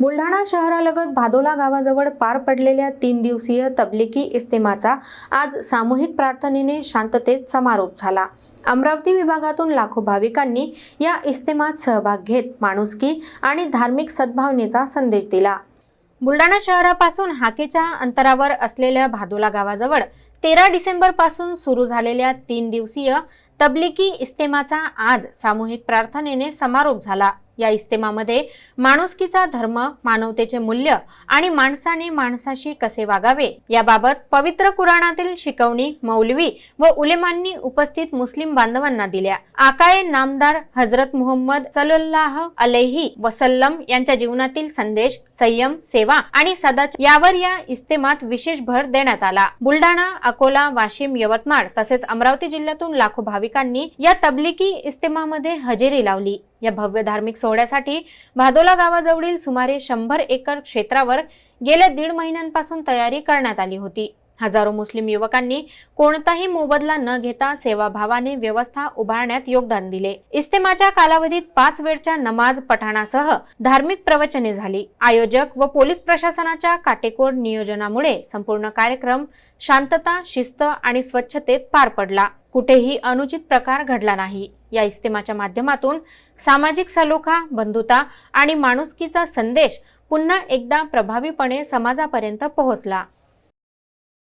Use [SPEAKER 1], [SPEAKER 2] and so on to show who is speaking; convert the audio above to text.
[SPEAKER 1] बुलढाणा शहरालगत भादोला गावाजवळ पार पडलेल्या तीन दिवसीय तबलिकी इस्तेमाचा आज सामूहिक प्रार्थनेने शांततेत समारोप झाला. अमरावती विभागातून लाखो भाविकांनी या इस्तेमात सहभाग घेत माणुसकी आणि धार्मिक सद्भावनेचा संदेश दिला. बुलढाणा शहरापासून हाकेच्या अंतरावर असलेल्या भादोला गावाजवळ तेरा डिसेंबरपासून सुरू झालेल्या तीन दिवसीय तबलिकी इस्तेमाचा आज सामूहिक प्रार्थनेने समारोप झाला. या इस्तेमामध्ये माणुसकीचा धर्म मानवतेचे मूल्य आणि माणसाने माणसाशी कसे वागावे याबाबत पवित्र कुराणातील शिकवणी मौलवी व उलेमांनी उपस्थित मुस्लिम बांधवांना दिल्या. आकाये नामदार हजरत मुहम्मद सल्लाह अलेही वसल्लम यांच्या जीवनातील संदेश संयम सेवा आणि सदाचार यावर या इस्तेमात विशेष भर देण्यात आला. बुलढाणा अकोला वाशिम यवतमाळ तसेच अमरावती जिल्ह्यातून लाखो भाविकांनी या तबलिकी इस्तेमामध्ये हजेरी लावली. या भव्य धार्मिक सोहळ्यासाठी भादोला गावाजवळील सुमारे शंभर एकर क्षेत्रावर गेल्या दीड महिन्यांपासून तयारी करण्यात आली होती. हजारो मुस्लिम युवकांनी कोणताही मोबदला न घेता सेवाभावाने व्यवस्था उभारण्यात योगदान दिले. इस्तेमाच्या कालावधीत पाच वेळच्या नमाज पठाणासह धार्मिक प्रवचने झाली. आयोजक व पोलीस प्रशासनाच्या काटेकोर नियोजनामुळे संपूर्ण कार्यक्रम शांतता शिस्त आणि स्वच्छतेत पार पडला. कुठेही अनुचित प्रकार घडला नाही. या इस्तेमाच्या माध्यमातून सामाजिक सलोखा बंधुता आणि माणुसकीचा संदेश पुन्हा एकदा प्रभावीपणे समाजापर्यंत पोहोचला.